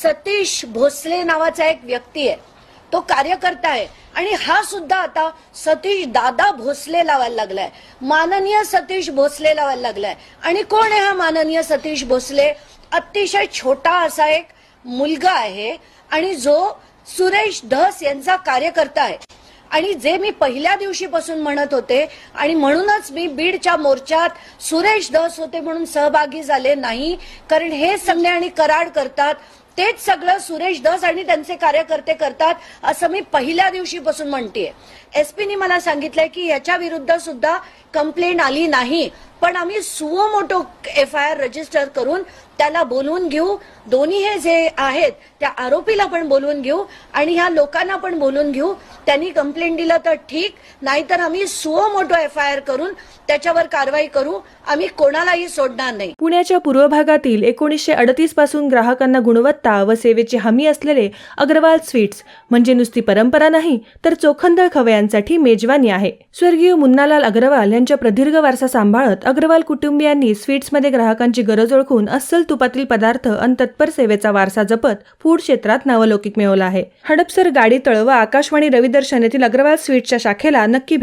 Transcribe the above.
सतीश भोसले नावाचा एक व्यक्ती आहे. तो कार्यकर्ता आहे. आणि हा सुद्धा आता सतीश दादा भोसले लावायला लागलाय. माननीय सतीश भोसले लावायला लागलाय. आणि कोण आहे हा माननीय सतीश भोसले? अतिशय छोटा असा एक मुलगा आहे. आणि जो सुरेश धस यांचा कार्यकर्ता आहे. आणि जे मी पहिल्या दिवशीपासून म्हणत होते आणि म्हणूनच मी बीडच्या मोर्चात सुरेश धस होते म्हणून सहभागी झाले नाही कारण हे सगळे आणि कराड करतात. तेच सगळं सुरेश दस आणि त्यांचे कार्यकर्ते करतात असं मी पहिल्या दिवशीपासून म्हणतेय. एसपीनी मला सांगितलंय की याच्या विरुद्ध सुद्धा कंप्लेंट आली नाही. पण आम्ही suo motu F I R register करून त्याला बोलवून घेऊ. दोन्ही हे जे आहेत त्या आरोपीला पण बोलवून घेऊ आणि ह्या लोकांना पण बोलवून घेऊ. त्यांनी कंप्लेंट दिलं तर ठीक नाहीतर आम्ही सुओ मोठो एफ आय आर करून त्याच्यावर कारवाई करू. आम्ही कोणालाही सोडणार नाही. पुण्याच्या पूर्व भागातील एकोणीसशे अडतीसपासून ग्राहकांना गुणवत्ता व सेवेची हमी असलेले अग्रवाल स्वीट्स म्हणजे नुसती परंपरा नाही तर चोखंदळ खवयांसाठी मेजवानी आहे. स्वर्गीय मुन्नालाल अग्रवाल यांच्या प्रदीर्घ वारसा सांभाळत अग्रवाल कुटुंबियांनी स्वीट्समध्ये ग्राहकांची गरज ओळखून अस्सल तुपातील पदार्थ आणि तत्पर सेवेचा वारसा जपत फूड क्षेत्रात नावलौकिक मिळवला आहे. हडपसर गाडी तळ व आकाशवाणी रविदर्शन येथील अग्रवाल स्वीटच्या शाखेला नक्की भेट